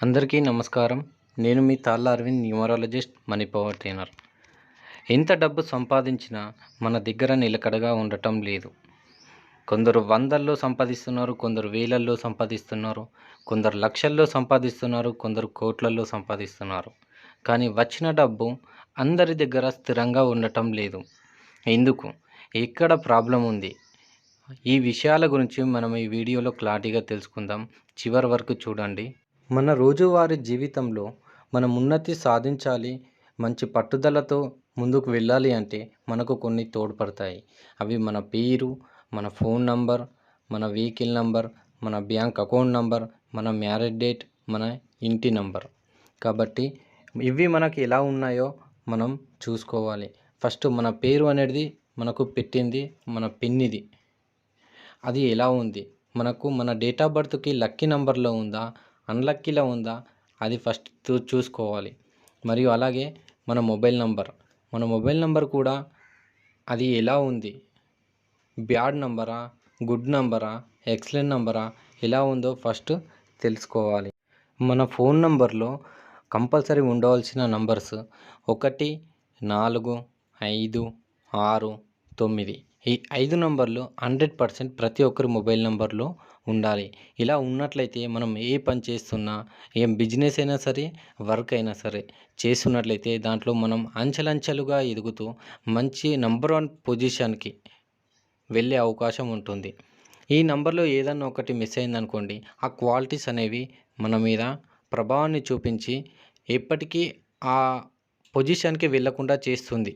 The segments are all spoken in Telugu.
అందరికీ నమస్కారం. నేను మీ Talla Aravind numerologist money power trainer. ఎంత డబ్బు సంపాదించినా మన దగ్గర నిలకడగా ఉండటం లేదు. కొందరు వందల్లో సంపాదిస్తున్నారు కొందరు వేలల్లో సంపాదిస్తున్నారు కొందరు లక్షల్లో సంపాదిస్తున్నారు కొందరు కోట్లల్లో సంపాదిస్తున్నారు. కానీ వచ్చిన డబ్బు అందరి దగ్గర స్థిరంగా ఉండటం లేదు. ఎందుకు? ఎక్కడ ప్రాబ్లం ఉంది? ఈ విషయాల గురించి మనం ఈ వీడియోలో క్లారిటీగా తెలుసుకుందాం. చివరి వరకు చూడండి. మన రోజువారీ జీవితంలో మనం ఉన్నతి సాధించాలి మంచి పట్టుదలతో ముందుకు వెళ్ళాలి అంటే మనకు కొన్ని తోడ్పడతాయి. అవి మన పేరు మన ఫోన్ నంబర్ మన వెహికల్ నంబర్ మన బ్యాంక్ అకౌంట్ నంబర్ మన మ్యారేజ్ డేట్ మన ఇంటి నంబర్. కాబట్టి ఇవి మనకి ఎలా ఉన్నాయో మనం చూసుకోవాలి. ఫస్ట్ మన పేరు అనేది మనకు పెట్టింది మన పిన్నిది. అది ఎలా ఉంది? మనకు మన డేట్ ఆఫ్ బర్త్కి లక్కీ నెంబర్లో ఉందా? అన్లక్కీలో ఉందా? అది ఫస్ట్ చూ- చూసుకోవాలి. మరియు అలాగే మన మొబైల్ నంబర్. మన మొబైల్ నంబర్ కూడా అది ఎలా ఉంది? బ్యాడ్ నంబరా? గుడ్ నంబరా? ఎక్సలెంట్ నంబరా? ఎలా ఉందో ఫస్ట్ తెలుసుకోవాలి. మన ఫోన్ నంబర్లో కంపల్సరీ ఉండవలసిన నంబర్స్ ఒకటి నాలుగు ఐదు ఆరు తొమ్మిది. ఈ ఐదు నంబర్లు హండ్రెడ్ పర్సెంట్ ప్రతి ఒక్కరి మొబైల్ నంబర్లో ఉండాలి. ఇలా ఉన్నట్లయితే మనం ఏ పని చేస్తున్నా ఏం బిజినెస్ అయినా సరే వర్క్ అయినా సరే చేస్తున్నట్లయితే దాంట్లో మనం అంచెలంచెలుగా ఎదుగుతూ మంచి నంబర్ వన్ పొజిషన్కి వెళ్ళే అవకాశం ఉంటుంది. ఈ నంబర్లో ఏదన్నా ఒకటి మిస్ అయిందనుకోండి ఆ క్వాలిటీస్ అనేవి మన మీద ప్రభావాన్ని చూపించి ఎప్పటికీ ఆ పొజిషన్కి వెళ్ళకుండా చేస్తుంది.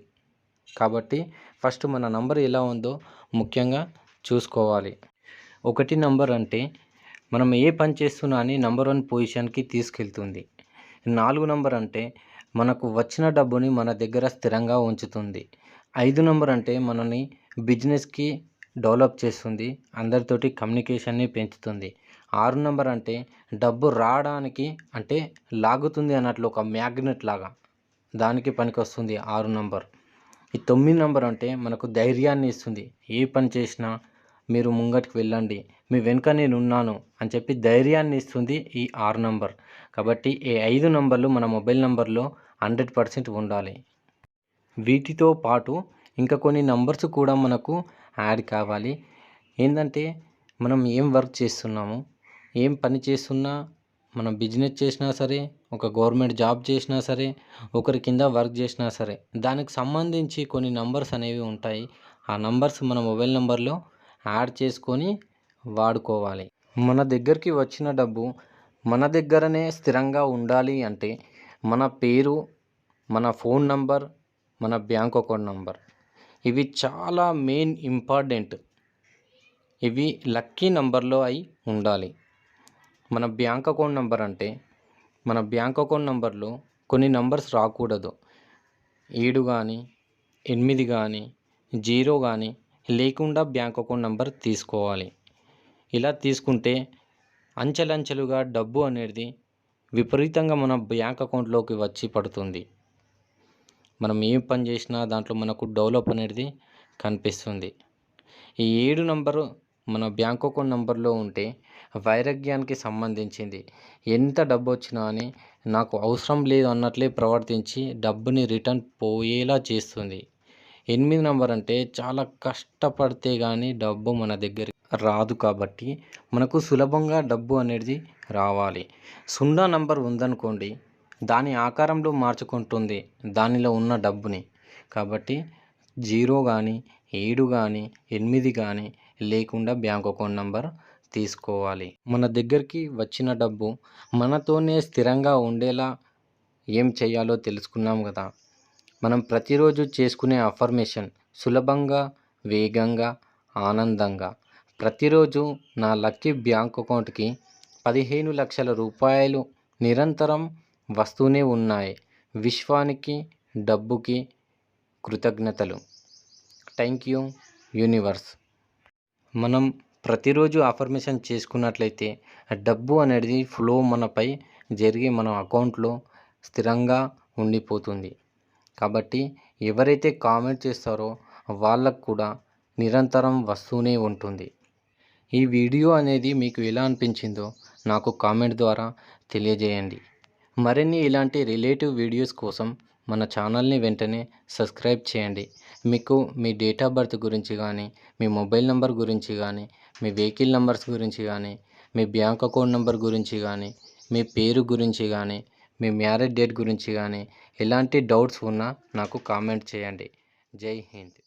కాబట్టి ఫస్ట్ మన నంబర్ ఎలా ఉందో ముఖ్యంగా చూసుకోవాలి. ఒకటి నంబర్ అంటే మనం ఏ పని చేస్తున్నా అని నంబర్ వన్ పొజిషన్కి తీసుకెళ్తుంది. నాలుగు నంబర్ అంటే మనకు వచ్చిన డబ్బుని మన దగ్గర స్థిరంగా ఉంచుతుంది. ఐదు నంబర్ అంటే మనని బిజినెస్కి డెవలప్ చేస్తుంది అందరితోటి కమ్యూనికేషన్ని పెంచుతుంది. ఆరు నంబర్ అంటే డబ్బు రావడానికి అంటే లాగుతుంది అన్నట్లు ఒక మ్యాగ్నెట్ లాగా దానికి పనికి వస్తుంది ఆరు నంబర్. ఈ తొమ్మిది నంబర్ అంటే మనకు ధైర్యాన్ని ఇస్తుంది. ఏ పని చేసినా మీరు ముంగటికి వెళ్ళండి. మీ వెనుక నేను ఉన్నాను అని చెప్పి ధైర్యాన్ని ఇస్తుంది ఈ ఆరు నంబర్. కాబట్టి ఈ ఐదు నంబర్లు మన మొబైల్ నంబర్లో హండ్రెడ్ పర్సెంట్ ఉండాలి. వీటితో పాటు ఇంకా కొన్ని నంబర్స్ కూడా మనకు యాడ్ కావాలి. ఏంటంటే మనం ఏం వర్క్ చేస్తున్నాము? ఏం పని చేస్తున్నా మనం బిజినెస్ చేసినా సరే ఒక గవర్నమెంట్ జాబ్ చేసినా సరే ఒకరి కింద వర్క్ చేసినా సరే దానికి సంబంధించి కొన్ని నంబర్స్ అనేవి ఉంటాయి. ఆ నంబర్స్ మన మొబైల్ నంబర్లో యాడ్ చేసుకొని వాడుకోవాలి. మన దగ్గరికి వచ్చిన డబ్బు మన దగ్గరనే స్థిరంగా ఉండాలి అంటే మన పేరు మన ఫోన్ నంబర్ మన బ్యాంక్ అకౌంట్ నంబర్. ఇవి చాలా మెయిన్ ఇంపార్టెంట్. ఇవి లక్కీ నంబర్లో అయి ఉండాలి. మన బ్యాంక్ అకౌంట్ నంబర్ అంటే మన బ్యాంక్ అకౌంట్ నంబర్లో కొన్ని నంబర్స్ రాకూడదు. ఏడు కానీ ఎనిమిది కానీ జీరో కానీ లేకుండా బ్యాంక్ అకౌంట్ నంబర్ తీసుకోవాలి. ఇలా తీసుకుంటే అంచెలంచెలుగా డబ్బు అనేది విపరీతంగా మన బ్యాంక్ అకౌంట్లోకి వచ్చి పడుతుంది. మనం ఏం పని చేసినా దాంట్లో మనకు డెవలప్ అనేది కనిపిస్తుంది. ఈ ఏడు నంబరు మన బ్యాంక్ అకౌంట్ నంబర్లో ఉంటే వైరాగ్యానికి సంబంధించింది. ఎంత డబ్బు వచ్చినా అని నాకు అవసరం లేదు అన్నట్లే ప్రవర్తించి డబ్బుని రిటర్న్ పోయేలా చేస్తుంది. ఎనిమిది నెంబర్ అంటే చాలా కష్టపడితే కానీ డబ్బు మన దగ్గర రాదు కాబట్టి మనకు సులభంగా డబ్బు అనేది రావాలి. సున్నా నంబర్ ఉందనుకోండి దాని ఆకారంలో మార్చుకుంటుంది దానిలో ఉన్న డబ్బుని. కాబట్టి జీరో కానీ ఏడు కానీ ఎనిమిది కానీ లేకుండా బ్యాంక్ అకౌంట్ నంబర్ తీసుకోవాలి. మన దగ్గరికి వచ్చిన డబ్బు మనతోనే స్థిరంగా ఉండేలా ఏం చేయాలో తెలుసుకున్నాం కదా. మనం ప్రతిరోజు చేసుకునే అఫర్మేషన్ సులభంగా వేగంగా ఆనందంగా. ప్రతిరోజు నా లక్కీ బ్యాంక్ అకౌంట్కి పదిహేను లక్షల రూపాయలు నిరంతరం వస్తూనే ఉన్నాయి. విశ్వానికి డబ్బుకి కృతజ్ఞతలు. Thank you universe. మనం ప్రతిరోజు అఫర్మేషన్ చేసుకున్నట్లయితే డబ్బు అనేది ఫ్లో మనపై జరిగి మన అకౌంట్లో స్థిరంగా ఉండిపోతుంది. కాబట్టి ఎవరైతే కామెంట్ చేస్తారో వాళ్ళకు కూడా నిరంతరం వస్తూనే ఉంటుంది. ఈ వీడియో అనేది మీకు ఎలా అనిపించిందో నాకు కామెంట్ ద్వారా తెలియజేయండి. మరిన్ని ఇలాంటి రిలేటివ్ వీడియోస్ కోసం మన ఛానల్ని వెంటనే సబ్స్క్రైబ్ చేయండి. మీకు మీ డేట్ ఆఫ్ బర్త్ గురించి కానీ మీ మొబైల్ నెంబర్ గురించి కానీ మీ వెహికల్ నెంబర్స్ గురించి కానీ మీ బ్యాంక్ అకౌంట్ నెంబర్ గురించి కానీ మీ పేరు గురించి కానీ మీ మ్యారేజ్ డేట్ గురించి కానీ ఎలాంటి డౌట్స్ ఉన్నా నాకు కామెంట్ చేయండి. జై హింద్.